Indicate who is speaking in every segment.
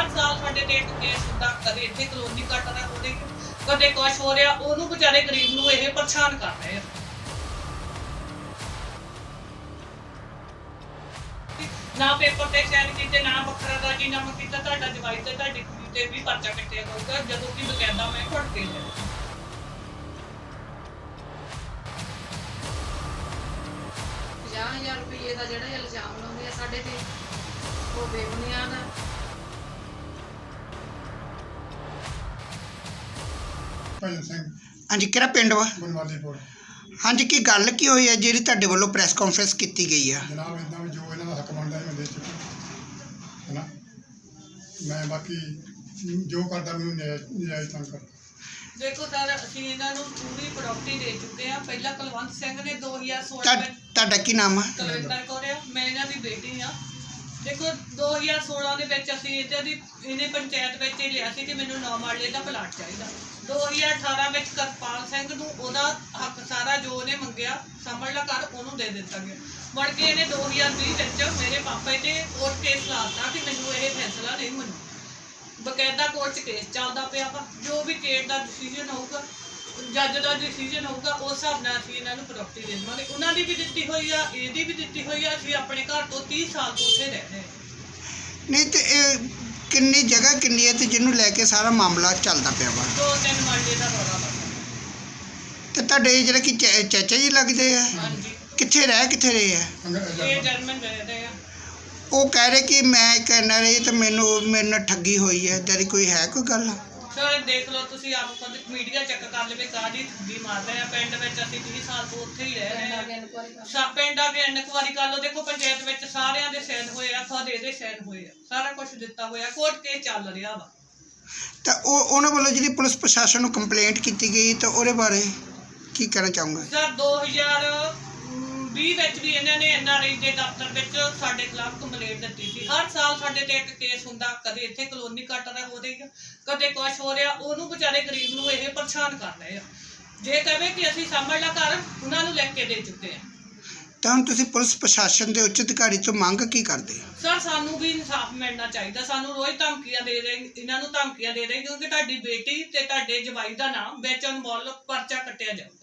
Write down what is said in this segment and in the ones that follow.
Speaker 1: ਹਰ ਸਾਲ ਸਾਡੇ ਤੇ ਕੇਸ ਹੁੰਦਾ, ਕਦੇ ਇੱਥੇ ਕਲੋਨੀ ਕੱਟਦਾ ਉਹਦੇ ਕਦੇ ਕੁਛ ਹੋ ਰਿਹਾ, ਉਹਨੂੰ ਵਿਚਾਰੇ ਗਰੀਬ ਨੂੰ ਇਹ ਪਰੇਸ਼ਾਨ ਕਰ ਰਹੇ ਆ। ਨਾ ਪੇਪਰ ਤੇ ਸਾਈਨ ਕੀਤੇ, ਨਾ ਵੱਖਰਾ ਦਾ ਜੀ ਨਾਮ ਕੀਤਾ, ਤੁਹਾਡਾ ਜਵਾਈ ਤੇ ਤੁਹਾਡੀ ਕੁੜੀ ਤੇ ਵੀ ਪਰਚਾ ਕੱਟਿਆ ਜਾਊਗਾ ਜਦੋਂ ਕਿ ਬਕਾਇਦਾ ਮੈਂ ਘੁੱਟ ਕੇ ਲਿਆ।
Speaker 2: 50000 ਰੁਪਏ ਦਾ ਜਿਹੜਾ ਇਲਜ਼ਾਮ ਲਾਉਂਦੇ ਆ ਸਾਡੇ ਤੇ, ਉਹ ਬੇਬੁਨਿਆਦ ਆ।
Speaker 3: ਭਜਨ ਸਿੰਘ
Speaker 4: ਹਾਂਜੀ ਕਿਹੜਾ ਪਿੰਡ ਵਾ?
Speaker 3: ਬਨਵਾਲੀਪੁਰ।
Speaker 4: ਹਾਂਜੀ ਕੀ ਗੱਲ ਕੀ ਹੋਈ ਹੈ ਜਿਹੜੀ ਤੁਹਾਡੇ ਵੱਲੋਂ ਪ੍ਰੈਸ ਕਾਨਫਰੰਸ ਕੀਤੀ ਗਈ ਆ?
Speaker 3: ਜਨਾਬ ਇਦਾਂ ਵੀ ਜੋ ਇਹਨਾਂ ਦਾ ਹੱਕ ਬਣਦਾ ਹੈ ਮੈਂ ਦੇ ਚੁੱਕਾ। ਹੈਨਾ? ਮੈਂ ਬਾਕੀ ਜੋ ਕਰਦਾ ਮੈਨੂੰ ਨਿਆਇ- ਨਿਆਇ ਤਾਂ ਕਰ
Speaker 1: ਦੇਖੋ ਸਰ ਅਸੀਂ ਇਹਨਾਂ ਨੂੰ ਪੂਰੀ ਪ੍ਰਾਪਰਟੀ ਦੇ ਚੁੱਕੇ ਆ ਪਹਿਲਾਂ ਕੁਲਵੰਤ ਸਿੰਘ ਨੇ 2016
Speaker 4: ਤੁਹਾ-
Speaker 1: ਵਿੱਚ
Speaker 4: ਤੁਹਾਡਾ ਕੀ ਨਾਮ ਆ?
Speaker 1: ਕੁਲਵਿੰਦਰ ਕੌਰ ਆ। ਮੈਂ ਇਹਨਾਂ ਦੀ ਬੇਟੀ ਆ ਦੇਖੋ 2016 ਦੇ ਵਿੱਚ ਅਸੀਂ ਇਹਦੇ ਦੀ, ਇਹਨੇ ਪੰਚਾਇਤ ਵਿੱਚ ਹੀ ਲਿਆ ਸੀ ਕਿ ਮੈਨੂੰ ਨੌ ਮਾਲੇ ਦਾ ਪਲਾਟ ਚਾਹੀਦਾ। 2018 ਵਿੱਚ ਕਰਪਾਲ ਸਿੰਘ ਨੂੰ ਉਹਦਾ ਹੱਕ ਸਾਰਾ ਜੋ ਉਹਨੇ ਮੰਗਿਆ ਸਾਂਭਲਾ ਘਰ ਉਹਨੂੰ ਦੇ ਦਿੱਤਾ ਗਿਆ। ਮੁੜ ਕੇ ਇਹਨੇ 2020 ਵਿੱਚ ਮੇਰੇ ਪਾਪਾ ਤੇ ਕੋਰਟ ਕੇਸ ਲਾਤਾ ਕਿ ਮੈਨੂੰ ਇਹ ਫੈਸਲਾ ਨਹੀਂ ਮਨਜ਼ੂਰ ਬਕਾਇਦਾ ਕੋਰਟ 'ਚ ਕੇਸ ਚੱਲਦਾ ਪਿਆ ਵਾ। ਜੋ ਵੀ ਕੇਸ ਦਾ ਡਿਸੀਜਨ ਹੋਊਗਾ ਜੱਜ ਦਾ ਡਿਸੀਜਨ ਹੋਊਗਾ ਉਸ ਹਿਸਾਬ ਨਾਲ ਅਸੀਂ ਇਹਨਾਂ ਨੂੰ ਪ੍ਰਾਪਰਟੀ ਦੇ ਦੇਵਾਂਗੇ ਉਹਨਾਂ ਦੀ ਵੀ ਦਿੱਤੀ ਹੋਈ ਆ ਇਹਦੀ ਵੀ ਦਿੱਤੀ ਹੋਈ ਆ ਅਸੀਂ ਆਪਣੇ ਘਰ ਤੋਂ 30 ਸਾਲ ਤੋਂ ਉੱਥੇ ਰਹਿ ਰਹੇ ਹਾਂ।
Speaker 4: ਨਹੀਂ ਤੇ ਇਹ ਕਿੰਨੀ ਜਗ੍ਹਾ ਕਿੰਨੀ ਹੈ ਤੇ ਜਿਹਨੂੰ ਲੈ ਕੇ ਸਾਰਾ ਮਾਮਲਾ ਚੱਲਦਾ ਪਿਆ ਵਾ?
Speaker 1: ਦੋ ਤਿੰਨ ਮਰਲੇ ਦਾ ਰੌਲਾ ਵਾ।
Speaker 4: ਤੇ ਤੁਹਾਡੇ ਜਿਹੜੇ ਕਿ ਚਾ- ਚਾਚਾ ਜੀ ਲੱਗਦੇ ਆ?
Speaker 1: ਹਾਂਜੀ।
Speaker 4: ਕਿੱਥੇ ਰਹਿ ਕਿੱਥੇ ਰਹੇ ਆ?
Speaker 1: ਇਹ ਜਰਮਨ ਰਹਿੰਦੇ ਆ।
Speaker 4: ਉਹ ਕਹਿ ਰਹੇ ਕਿ ਮੈਂ ਇੱਕ ਐਨਆਰਆਈ ਤੇ ਮੈਨੂੰ ਮੇਰੇ ਨਾਲ ਠੱਗੀ ਹੋਈ ਹੈ ਦੀ ਕੋਈ ਹੈ ਕੋਈ ਗੱਲ?
Speaker 1: ਸਰ ਦੇਖ ਲਓ ਤੁਸੀਂ ਆਪ ਖੁਦ ਮੀਡੀਆ ਚੈੱਕ ਕਰ ਲਵੇ ਕਾਹਦੀ ਠੱਗੀ ਮਾਰਦੇ ਆ ਪਿੰਡ ਵਿੱਚ ਅਸੀਂ 30 ਸਾਲ ਤੋਂ ਉੱਥੇ ਹੀ ਰਹਿ ਰਹੇ ਆ। ਸਾ ਪਿੰਡਾਂ ਵੀ ਇਨਕੁਆਰੀ ਕਰ ਲਓ ਦੇਖੋ ਪੰਚਾਇਤ ਵਿੱਚ ਸਾਰਿਆਂ ਦੇ ਸਾਈਨ ਹੋਏ ਆ ਖੁਦ ਇਹਦੇ ਸਾਈਨ ਹੋਏ ਆ ਸਾਰਾ ਕੁਝ ਦਿੱਤਾ ਹੋਇਆ ਕੋਰਟ ਕੇਸ ਚੱਲ ਰਿਹਾ ਵਾ।
Speaker 4: ਤਾਂ ਉਹ ਉਹਨਾਂ ਵੱਲੋਂ ਜਿਹੜੀ ਪੁਲਿਸ ਪ੍ਰਸ਼ਾਸਨ ਨੂੰ ਕੰਪਲੇਂਟ ਕੀਤੀ ਗਈ ਤਾਂ ਉਹਦੇ ਬਾਰੇ ਕੀ ਕਹਿਣਾ ਚਾਹੂੰਗਾ?
Speaker 1: ਸਰ 2020 ਵਿੱਚ ਵੀ ਇਹਨਾਂ ਨੇ ਐਨਆਰਆਈ ਦੇ ਦਫ਼ਤਰ ਵਿੱਚ ਸਾਡੇ ਖਿਲਾਫ ਕੰਪਲੇਂਟ ਦਿੱਤੀ ਸੀ। ਹਰ ਸਾਲ ਸਾਡੇ ਤੇ ਇੱਕ ਕੇਸ ਹੁੰਦਾ ਕਦੇ ਇੱਥੇ ਕਲੋਨੀ ਕੱਟਦਾ ਉਹਦੇ ਕਦੇ ਕੁਛ ਹੋ ਰਿਹਾ ਉਹਨੂੰ ਵਿਚਾਰੇ ਗਰੀਬ ਨੂੰ ਇਹ ਪਰੇਸ਼ਾਨ ਕਰ ਰਹੇ ਆ। ਜੇ ਕਹਵੇ ਕਿ ਅਸੀਂ ਸਮਝ ਲਾ ਕਰ ਉਹਨਾਂ ਨੂੰ ਲਿਖ ਕੇ ਦੇ ਚੁੱਕੇ ਆ।
Speaker 4: ਤਾਂ ਹੁਣ ਤੁਸੀਂ ਪੁਲਿਸ ਪ੍ਰਸ਼ਾਸਨ ਦੇ ਉੱਚ ਅਧਿਕਾਰੀ ਤੋਂ ਮੰਗ ਕੀ ਕਰਦੇ? ਹੋ
Speaker 1: ਸਰ ਸਾਨੂੰ ਵੀ ਇਨਸਾਫ ਮਿਲਣਾ ਚਾਹੀਦਾ। ਸਾਨੂੰ ਰੋਜ਼ ਧਮਕੀਆਂ ਦੇ ਰਹੇ ਇਹਨਾਂ ਨੂੰ ਧਮਕੀਆਂ ਦੇ ਰਹੇ ਕਿਉਂਕਿ ਤੁਹਾਡੀ ਬੇਟੀ ਤੇ ਤੁਹਾਡੇ ਜਵਾਈ ਦਾ ਨਾਮ ਵਿੱਚ ਅਨਮੋਲ ਪਰਚਾ ਕੱਟਿਆ ਜਾਊਗਾ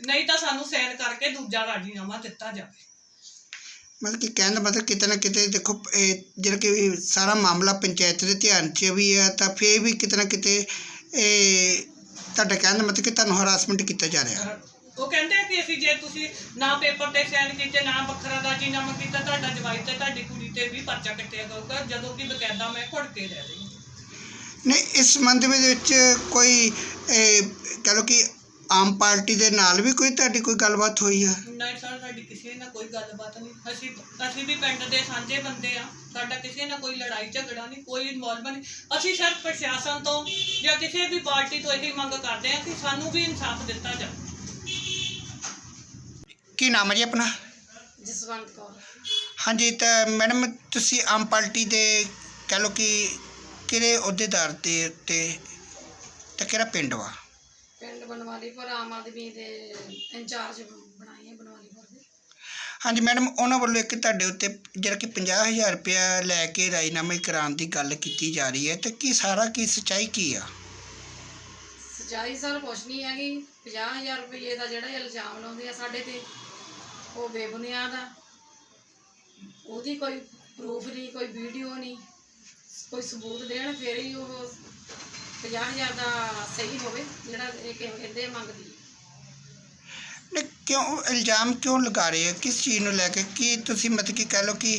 Speaker 1: ਨਹੀਂ ਤਾਂ ਸਾਨੂੰ ਸਾਈਨ ਕਰਕੇ ਦੂਜਾ ਰਾਜੀਨਾਮਾ ਦਿੱਤਾ ਜਾਵੇ।
Speaker 4: ਮਤਲਬ ਕਿ ਕਹਿਣ ਦਾ ਮਤਲਬ ਕਿਤੇ ਨਾ ਕਿਤੇ ਦੇਖੋ ਇਹ ਜਿਹੜਾ ਕਿ ਸਾਰਾ ਮਾਮਲਾ ਪੰਚਾਇਤ ਦੇ ਧਿਆਨ 'ਚ ਵੀ ਆ ਤਾਂ ਫੇਰ ਵੀ ਕਿਤੇ ਨਾ ਕਿਤੇ ਇਹ ਤੁਹਾਡਾ ਕਹਿਣ ਦਾ ਮਤਲਬ ਕਿ ਤੁਹਾਨੂੰ ਹਰਾਸਮੈਂਟ ਕੀਤਾ ਜਾ ਰਿਹਾ।
Speaker 1: ਉਹ ਕਹਿੰਦੇ ਆ ਕਿ ਅਸੀਂ ਜੇ ਤੁਸੀਂ ਨਾ ਪੇਪਰ ਤੇ ਸਾਈਨ ਕੀਤੇ ਨਾ ਵੱਖਰਾ ਰਾਜੀਨਾਮਾ ਕੀਤਾ ਤੁਹਾਡਾ ਜਵਾਈ ਤੇ ਤੁਹਾਡੀ ਕੁੜੀ ਤੇ ਵੀ ਪਰਚਾ ਕੱਟਿਆ ਜਾਊਗਾ ਜਦੋਂ ਕਿ ਬਕਾਇਦਾ ਮੈਂ ਘੁੱਟ ਕੇ ਰਹਿ ਰਹੀ ਹਾਂ
Speaker 4: ਨਹੀਂ ਇਸ ਸੰਬੰਧ ਵਿੱਚ ਕੋਈ ਇਹ, ਕਹਿ ਲਓ ਕਿ ਆਮ ਪਾਰਟੀ ਦੇ ਨਾਲ ਵੀ ਕੋਈ ਤੁਹਾਡੀ ਕੋਈ ਗੱਲਬਾਤ ਹੋਈ ਆ?
Speaker 1: ਨਹੀਂ ਸਰ ਸਾਡੀ ਕਿਸੇ ਨਾਲ ਕੋਈ ਗੱਲਬਾਤ ਨਹੀਂ। ਅਸੀਂ ਅਸੀਂ ਵੀ ਪਿੰਡ ਦੇ ਸਾਂਝੇ ਬੰਦੇ ਆ। ਸਾਡਾ ਕਿਸੇ ਨਾਲ ਕੋਈ ਲੜਾਈ ਝਗੜਾ ਨਹੀਂ ਕੋਈ ਇਨਵੋਲਵਮੈਂਟ ਨਹੀਂ। ਅਸੀਂ ਸਿਰਫ ਪ੍ਰਸ਼ਾਸਨ ਤੋਂ ਜਾਂ ਕਿਸੇ ਵੀ ਪਾਰਟੀ ਤੋਂ ਇਹੀ ਮੰਗ ਕਰਦੇ ਆ ਕਿ ਸਾਨੂੰ ਵੀ ਇਨਸਾਫ ਦਿੱਤਾ ਜਾਵੇ।
Speaker 4: ਕੀ ਨਾਮ ਹੈ ਜੀ ਆਪਣਾ?
Speaker 2: ਜਸਵੰਤ ਕੌਰ।
Speaker 4: ਹਾਂਜੀ ਤਾਂ ਮੈਡਮ ਤੁਸੀਂ ਆਮ ਪਾਰਟੀ ਦੇ ਕਹਿ ਲਓ ਕਿ ਕਿਹੜੇ ਅਹੁਦੇਦਾਰ ਦੇ ਉੱਤੇ ਤੇ ਕਿਹੜਾ ਪਿੰਡ ਵਾ?
Speaker 2: ਬਨਵਾਲੀਪੁਰ ਆਮ ਆਦਮੀ ਦੇ ਇੰਚਾਰਜ ਬਣਾਏ ਆ ਬਨਵਾਲੀਪੁਰ ਦੇ
Speaker 4: ਹਾਂਜੀ ਮੈਡਮ ਉਹਨਾਂ ਵੱਲੋਂ ਇੱਕ ਤੁਹਾਡੇ ਉੱਤੇ ਜਿਹੜਾ ਕਿ 50000 ਰੁਪਇਆ ਲੈ ਕੇ ਰਾਜੀਨਾਮੇ ਕਰਾਉਣ ਦੀ ਗੱਲ ਕੀਤੀ ਜਾ ਰਹੀ ਹੈ ਤੇ ਕੀ ਸਾਰਾ ਕੀ ਸੱਚਾਈ ਕੀ ਆ?
Speaker 2: ਸਚਾਈ ਸਰ ਕੁਛ ਨਹੀਂ ਹੈਗੀ। 50000 ਰੁਪਏ ਦਾ ਜਿਹੜਾ ਇਲਜ਼ਾਮ ਲਾਉਂਦੇ ਆ ਸਾਡੇ ਤੇ ਉਹ ਬੇਬੁਨਿਆਦ ਆ। ਉਹਦੀ ਕੋਈ ਪ੍ਰੂਫ ਨਹੀਂ ਕੋਈ ਵੀਡੀਓ ਨਹੀਂ ਕੋਈ ਸਬੂਤ ਦੇਣ ਫਿਰ ਹੀ ਉਹ 50000 ਦਾ ਸਹੀ ਹੋਵੇ ਜਿਹੜਾ ਇਹ ਕਹਿੰਦੇ ਆ ਮੰਗਦੀ।
Speaker 4: ਨੇ ਕਿਉਂ ਇਲਜ਼ਾਮ ਕਿਉਂ ਲਗਾ ਰਹੇ ਆ ਕਿਸ ਚੀਜ਼ ਨੂੰ ਲੈ ਕੇ? ਕੀ ਤੁਸੀਂ ਮਤਲਬ ਕਿ ਕਹਿ ਲਓ ਕਿ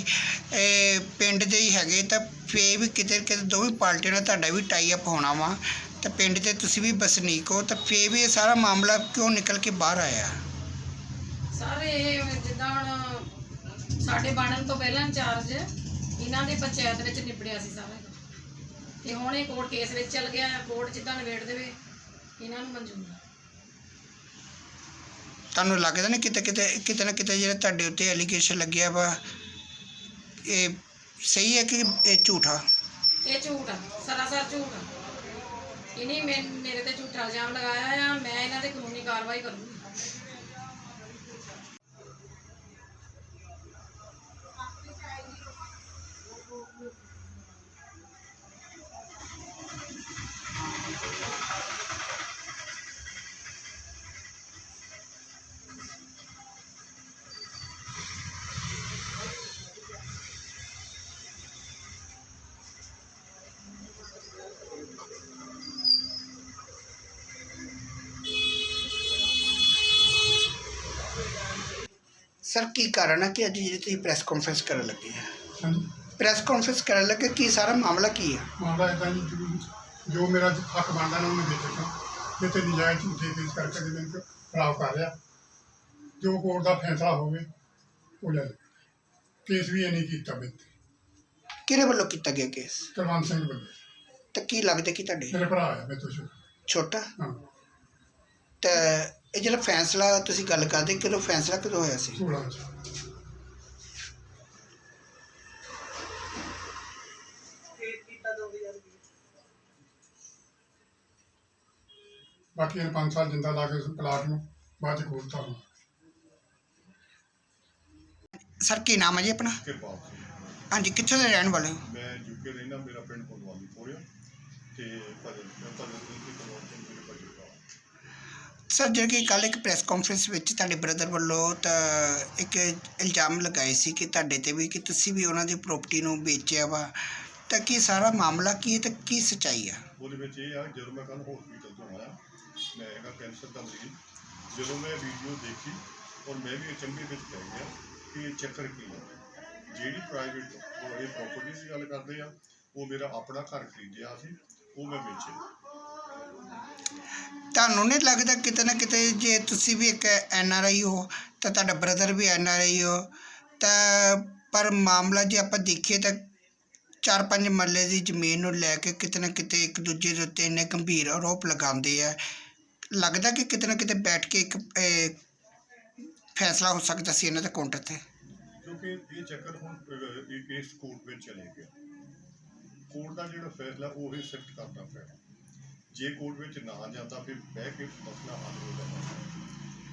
Speaker 4: ਇਹ ਪਿੰਡ ਦੇ ਹੀ ਹੈਗੇ ਤਾਂ ਫੇ ਵੀ ਕਿਤੇ ਕਿਤੇ ਦੋਵੇਂ ਪਾਰਟੀਆਂ ਨਾਲ ਤੁਹਾਡਾ ਵੀ ਟਾਈ ਅਪ ਹੋਣਾ ਵਾ। ਤਾਂ ਪਿੰਡ ਤੇ ਤੁਸੀਂ ਵੀ ਵਸਨੀਕ ਹੋ ਤਾਂ ਫੇ ਵੀ ਇਹ ਸਾਰਾ ਮਾਮਲਾ ਕਿਉਂ ਨਿਕਲ ਕੇ ਬਾਹਰ ਆਇਆ?
Speaker 2: ਸਾਰੇ ਇਹ ਜਿੱਦਾਂ ਹੁਣ ਸਾਡੇ ਬਣਨ ਤੋਂ ਪਹਿਲਾਂ ਇੰਚਾਰਜ ਇਹਨਾਂ ਦੇ ਪੰਚਾਇਤ ਵਿੱਚ ਨਿਬੜਿਆ ਸੀ ਸਾਰਾ। ਤੇ ਹੁਣ ਇਹ ਕੋਰਟ ਕੇਸ ਵਿੱਚ ਚੱਲ ਗਿਆ ਕੋਰਟ ਜਿੱਦਾਂ ਨਿਬੇੜ ਦੇਵੇ ਇਹਨਾਂ ਨੂੰ ਮਨਜ਼ੂਰ ਆ
Speaker 4: ਤੁਹਾਨੂੰ ਲੱਗਦਾ ਨਹੀਂ ਕਿਤੇ ਕਿਤੇ ਕਿਤੇ ਨਾ ਕਿਤੇ ਜਿਹੜਾ ਤੁਹਾਡੇ ਉੱਤੇ ਐਲੀਗੇਸ਼ਨ ਲੱਗਿਆ ਵਾ ਇਹ ਸਹੀ ਹੈ ਕਿ ਇਹ ਝੂਠਾ
Speaker 2: ਇਹ ਝੂਠ ਆ ਸਰਾਸਰ ਝੂਠ ਆ। ਇਹਨੇ ਮੇਰੇ ਤੇ ਝੂਠਾ ਇਲਜ਼ਾਮ ਲਗਾਇਆ ਆ ਮੈਂ ਇਹਨਾਂ ਤੇ ਕਾਨੂੰਨੀ ਕਾਰਵਾਈ ਕਰੂੰਗੀ।
Speaker 4: ਸਰ ਕੀ ਕਾਰਨ ਹੈ ਕਿ ਅੱਜ ਜਿਹੜੀ ਤੁਸੀਂ ਪ੍ਰੈਸ ਕਾਨਫਰੰਸ ਕਰਨ ਲੱਗੇ ਆ?
Speaker 3: ਹਾਂਜੀ।
Speaker 4: ਪ੍ਰੈਸ ਕਾਨਫਰੰਸ ਕਰਨ ਲੱਗੇ ਕੀ ਸਾਰਾ ਮਾਮਲਾ ਕੀ ਹੈ
Speaker 3: ਮਾਮਲਾ ਇਦਾਂ ਜੀ ਜੋ- ਜੋ ਮੇਰਾ ਹੱਕ ਬਣਦਾ ਨਾ ਉਹਨੂੰ ਦੇ ਦਿੱਤਾ ਇਹ ਤੇ ਨਜਾਇਜ਼ ਝੂਠੇ ਕੇਸ ਕਰਕੇ ਦੇ ਮੈਨੂੰ ਖਰਾਬ ਕਰ ਰਿਹਾ। ਜੋ ਕੋਰਟ ਦਾ ਫੈਸਲਾ ਹੋਵੇ ਉਹ ਲੈ ਲਓ। ਕੇਸ ਵੀ ਇਹ ਨਹੀਂ ਕੀਤਾ ਮੈਂ
Speaker 4: ਕਿਹਦੇ ਵੱਲੋਂ ਕੀਤਾ ਗਿਆ ਕੇਸ
Speaker 3: ਕੁਲਵੰਤ ਸਿੰਘ ਬੰਦੇ
Speaker 4: ਤਾਂ ਕੀ ਲੱਗਦਾ ਕਿ ਤੁਹਾਡੇ?
Speaker 3: ਮੇਰੇ ਭਰਾ ਆ ਮੇਰੇ ਤੋਂ ਛੋਟਾ।
Speaker 4: ਛੋਟਾ?
Speaker 3: ਹਾਂ।
Speaker 4: ਤਾਂ ਇਹ ਜਿਹੜਾ ਫੈਸਲਾ ਤੁਸੀਂ ਗੱਲ ਕਰਦੇ ਕਦੋਂ ਫੈਸਲਾ ਕਦੋਂ ਹੋਇਆ ਸੀ?
Speaker 3: 16 ਚ। ਬਾਕੀ ਇਹ 5 ਸਾਲ ਜਿੰਦਾ ਲਾ ਕੇ ਉਸ ਪਲਾਟ ਨੂੰ ਬਾਅਦ ਚ ਖੋਲਤਾ ਹੁਣ
Speaker 4: ਸਰ ਕੀ ਨਾਮ ਹੈ ਜੀ ਆਪਣਾ?
Speaker 5: ਕਿਰਪਾਲ ਸਿੰਘ।
Speaker 4: ਹਾਂਜੀ ਕਿੱਥੋਂ ਦੇ ਰਹਿਣ ਵਾਲੇ ਹੋ?
Speaker 5: ਮੈਂ ਯੂਕੇ ਰਹਿਣਾ ਮੇਰਾ ਪਿੰਡ ਪੁਲਵਾਲੀ ਪੋਰਿਆ ਤੇ ਭਜਨ ਮੈਂ ਭਜਨ ਸਿੰਘ ਦੀ ਕਨਵਰਜਨ ਮੇਰੇ
Speaker 4: ਸਰ ਜਿਹੜਾ ਕਿ ਕੱਲ ਇੱਕ ਪ੍ਰੈਸ ਕਾਨਫਰੰਸ ਵਿੱਚ ਤੁਹਾਡੇ ਬ੍ਰਦਰ ਵੱਲੋਂ ਤਾਂ ਇੱਕ ਇਲਜ਼ਾਮ ਲਗਾਏ ਸੀ ਕਿ ਤੁਹਾਡੇ ਤੇ ਵੀ, ਕਿ ਤੁਸੀਂ ਵੀ ਉਹਨਾਂ ਦੀ ਪ੍ਰਾਪਰਟੀ ਨੂੰ ਵੇਚਿਆ ਵਾ, ਤਾਂ ਕੀ ਸਾਰਾ ਮਾਮਲਾ ਕੀ ਹੈ ਤੇ ਕੀ ਸਚਾਈ ਆ?
Speaker 5: ਉਹਦੇ ਵਿੱਚ ਇਹ ਆ, ਜਦੋਂ ਮੈਂ ਕੱਲ ਹਸਪੀਟਲ ਤੋਂ ਆਇਆ, ਮੈਂ ਹੈਗਾ ਕੈਂਸਰ ਦਾ ਮਰੀਜ਼, ਜਦੋਂ ਮੈਂ ਵੀਡੀਓ ਦੇਖੀ, ਔਰ ਮੈਂ ਵੀ ਅਚੰਭੇ ਵਿੱਚ ਪੈ ਗਿਆ ਕਿ ਇਹ ਚੱਕਰ ਕੀ ਹੈ ਜਿਹੜੀ ਪ੍ਰਾਈਵੇਟ ਉਹ ਇਹ ਪ੍ਰਾਪਰਟੀ ਦੀ ਗੱਲ ਕਰਦੇ ਆ, ਉਹ ਮੇਰਾ ਆਪਣਾ ਘਰ ਖਰੀਦਿਆ ਸੀ, ਉਹ ਮੈਂ ਵੇਚਿਆ।
Speaker 4: ਤੁਹਾਨੂੰ ਨਹੀਂ ਲੱਗਦਾ ਕਿਤੇ ਨਾ ਕਿਤੇ ਜੇ ਤੁਸੀਂ ਵੀ ਇੱਕ ਐਨ ਆਰ ਆਈ ਹੋ ਤਾਂ ਤੁਹਾਡਾ brother we N R I ਹੋ। ਤਾਂ ਪਰ ਮਾਮਲਾ ਜੇ ਆਪਾਂ ਦੇਖੀਏ ਤਾਂ ਚਾਰ ਪੰਜ ਮਰਲੇ ਦੀ ਜ਼ਮੀਨ ਨੂੰ ਲੈ ਕੇ ਕਿਤੇ ਨਾ ਕਿਤੇ ਇੱਕ ਦੂਜੇ ਦੇ ਉੱਤੇ ਇੰਨੇ ਗੰਭੀਰ ਆਰੋਪ ਲਗਾਉਂਦੇ ਆ। ਲੱਗਦਾ ਕਿ ਕਿਤੇ ਨਾ ਕਿਤੇ ਬੈਠ ਕੇ ਇੱਕ ਫੈਸਲਾ ਹੋ ਸਕਦਾ ਸੀ ਇਹਨਾਂ ਦੇ ਕਾਊਂਟਰ ਤੇ।
Speaker 5: ਕਿਉਂਕਿ ਇਹ ਚੱਕਰ ਹੁਣ ਅਹ, ਕੋਰਟ ਵਿੱਚ ਚਲੇ ਗਿਆ। ਕੋਰਟ ਦਾ ਜਿਹੜਾ ਫੈਸਲਾ ਉਹ ਹੀ ਸਿਫਟ ਕਰਨਾ ਪੈਣਾ। ਜੇ ਕੋਰਟ ਵਿੱਚ ਨਾ ਜਾਂਦਾ ਫਿਰ ਬਹਿ ਕੇ ਮਸਲਾ ਹੱਲ ਹੋ ਜਾਂਦਾ।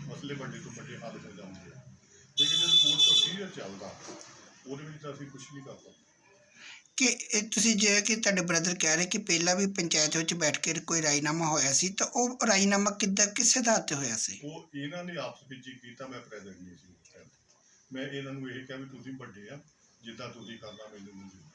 Speaker 5: ਮਸਲੇ ਵੱਡੇ ਤੋਂ ਵੱਡੇ ਹੱਲ ਹੋ ਜਾਂਦੇ ਆ। ਲੇਕਿਨ ਜਦੋਂ ਕੋਰਟ ਪ੍ਰੋਸੀਜਰ ਚੱਲਦਾ ਉਹਦੇ ਵਿੱਚ ਤਾਂ ਅਸੀਂ ਕੁਝ ਨਹੀਂ ਕਰ ਸਕਦੇ।
Speaker 4: ਕਿ ਇਹ ਤੁਸੀਂ ਜੇ ਕਿ ਤੁਹਾਡੇ ਬ੍ਰਦਰ ਕਹਿ ਰਹੇ ਕਿ ਪਹਿਲਾਂ ਵੀ ਪੰਚਾਇਤ ਵਿੱਚ ਬੈਠ ਕੇ ਕੋਈ ਰਾਜੀਨਾਮਾ ਹੋਇਆ ਸੀ ਤਾਂ ਉਹ ਰਾਜੀਨਾਮਾ ਕਿੱਦਾਂ ਕਿਸੇ ਆਧਾਰ ਤੇ ਹੋਇਆ ਸੀ?
Speaker 5: ਉਹ ਇਹਨਾਂ ਨੇ ਆਪਸ ਵਿੱਚ ਹੀ ਕੀਤਾ ਮੈਂ ਪ੍ਰੈਜ਼ੈਂਟ ਨਹੀਂ ਸੀ। ਮੈਂ ਇਹਨਾਂ ਨੂੰ ਇਹ ਕਿਹਾ ਵੀ ਤੁਸੀਂ ਵੱਡੇ ਆ ਜਿੱਦਾਂ ਤੁਸੀਂ ਕਰਨਾ ਮੈਨੂੰ ਮਨਜ਼ੂਰ